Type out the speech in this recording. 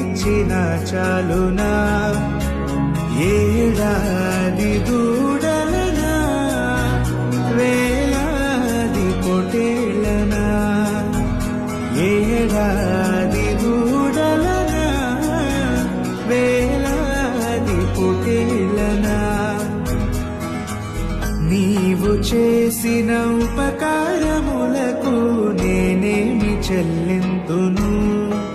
ఇచ్చిన చాలునా? ఏడాది దూడలనా? వేలాది పొటేళ్ళనా ఏడాది దూడలనా? వేలాది పొటేళ్ళనా నీవు చేసిన ఉపకారములకు నేనేమి చెల్లింతును?